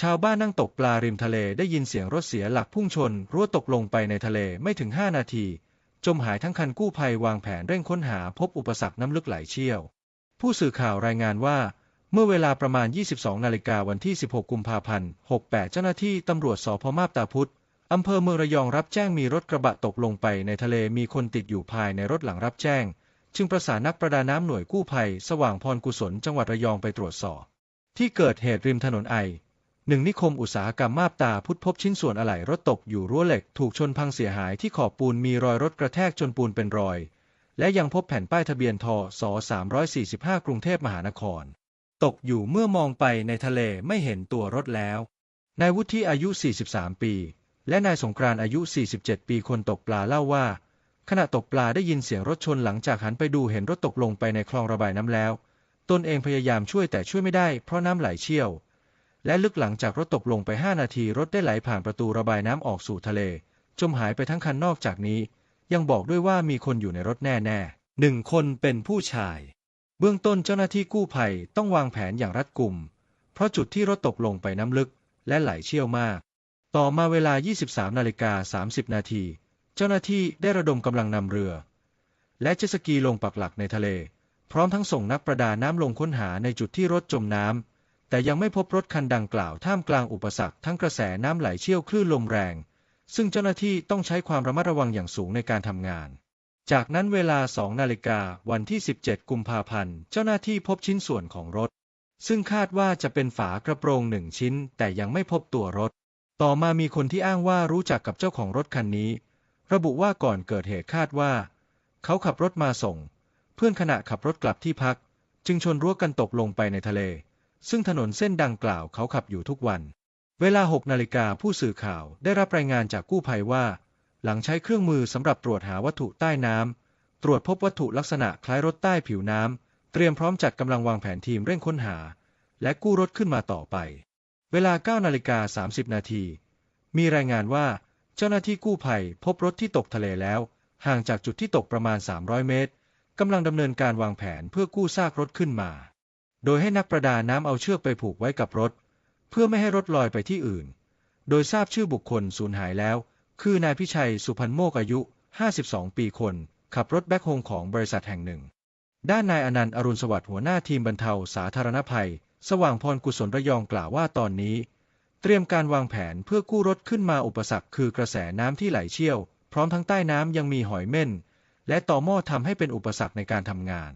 ชาวบ้านนั่งตกปลาริมทะเลได้ยินเสียงรถเสียหลักพุ่งชนรั้วตกลงไปในทะเลไม่ถึง 5 นาที จมหายทั้งคันกู้ภัยวางแผนเร่งค้นหาพบอุปสรรคน้ำลึกไหลเชี่ยว ผู้สื่อข่าวรายงานว่า เมื่อเวลาประมาณ 22 นาฬิกาวันที่ 16 กุมภาพันธ์ 68 เจ้าหน้าที่ตำรวจสพมาบตาพุธอำเภอเมืองระยองรับแจ้งมีรถกระบะตกลงไปในทะเลมีคนติดอยู่ภายในรถหลังรับแจ้ง จึงประสานนักประดาน้ำหน่วยกู้ภัย สว่างพรกุศลจังหวัดระยองไปตรวจสอบ ที่เกิดเหตุริมถนนไอ หนึ่งนิคมอุตสาหกรรมมาบตาพุทธพบชิ้นส่วนอะไหล่รถตกอยู่รั้วเหล็กถูกชนพังเสียหายที่ขอบปูนมีรอยรถกระแทกจนปูนเป็นรอย และยังพบแผ่นป้ายทะเบียนทอส345 กรุงเทพมหานคร ตกอยู่เมื่อมองไปในทะเลไม่เห็นตัวรถแล้วนายวุฒิอายุ 43 ปี และนายสงกรานอายุ 47 ปีคนตกปลาเล่าว่า ขณะตกปลาได้ยินเสียงรถชนหลังจากหันไปดูเห็นรถตกลงไปในคลองระบายน้ำแล้ว ตนเองพยายามช่วยแต่ช่วยไม่ได้เพราะน้ำไหลเชี่ยว และลึกหลังจากรถตกลงไป 5 นาทีรถได้ไหลผ่านประตูระบายน้ำออกสู่ทะเล จมหายไปทั้งคันนอกจากนี้ ยังบอกด้วยว่ามีคนอยู่ในรถแน่ๆหนึ่งคนเป็นผู้ชาย เบื้องต้นเจ้าหน้าที่กู้ภัยต้องวางแผนอย่างรัดกุม เพราะจุดที่รถตกลงไปน้ำลึกและไหลเชี่ยวมาก ต่อมาเวลา 23 นาฬิกา 30 นาที เจ้าหน้าที่ได้ระดมกำลังนำเรือ และเจ็ตสกีลงปักหลักในทะเล พร้อมทั้งส่งนักประดาน้ำลงค้นหาในจุดที่รถจมน้ำ แต่ยังไม่พบรถคันดังกล่าวท่ามกลางอุปสรรคทั้งกระแสน้ำไหลเชี่ยวคลื่นลมแรง ซึ่งเจ้าหน้าที่ต้องใช้ความระมัดระวังอย่างสูงในการทำงาน จากนั้นเวลา 2 นาฬิกาวันที่ 17 กุมภาพันธ์ เจ้าหน้าที่พบชิ้นส่วนของรถ ซึ่งคาดว่าจะเป็นฝากระโปรงหนึ่งชิ้น แต่ยังไม่พบตัวรถ ต่อมามีคนที่อ้างว่ารู้จักกับเจ้าของรถคันนี้ ระบุว่าก่อนเกิดเหตุคาดว่า เขาขับรถมาส่ง เพื่อนขณะขับรถกลับที่พัก จึงชนรั้วกันตกลงไปในทะเล ซึ่งถนนเส้นดังกล่าวเขาขับอยู่ทุกวัน เวลา 6 นาฬิกาผู้สื่อข่าวได้รับรายงานจากกู้ภัยว่า หลังใช้เครื่องมือสำหรับตรวจหาวัตถุใต้น้ำ ตรวจพบวัตถุลักษณะคล้ายรถใต้ผิวน้ำ เตรียมพร้อมจัดกำลังวางแผนทีมเร่งค้นหา และกู้รถขึ้นมาต่อไป เวลา 9 นาฬิกา 30 นาที มีรายงานว่าเจ้าหน้าที่กู้ภัยพบรถที่ตกทะเลแล้ว ห่างจากจุดที่ตกประมาณ 300 เมตรกำลังดำเนินการวางแผนเพื่อกู้ซากรถขึ้นมา โดยให้นักประดาน้ำเอาเชือกไปผูกไว้กับรถ เพื่อไม่ให้รถลอยไปที่อื่น โดยทราบชื่อบุคคลสูญหายแล้ว คือนายพิชัยสุพันโมกอายุ 52 ปีคน ขับรถแบ็คโฮงของบริษัทแห่งหนึ่ง ด้านนายอนันต์อรุณสวัสดิ์หัวหน้าทีมบรรเทาสาธารณภัย สว่างพรกุศลระยองกล่าวว่าตอนนี้ เตรียมการวางแผนเพื่อกู้รถขึ้นมาอุปสรรคคือกระแสน้ำที่ไหลเชี่ยว พร้อมทั้งใต้น้ำยังมีหอยเม่นและต่อหม้อทำให้เป็นอุปสรรคในการทำงาน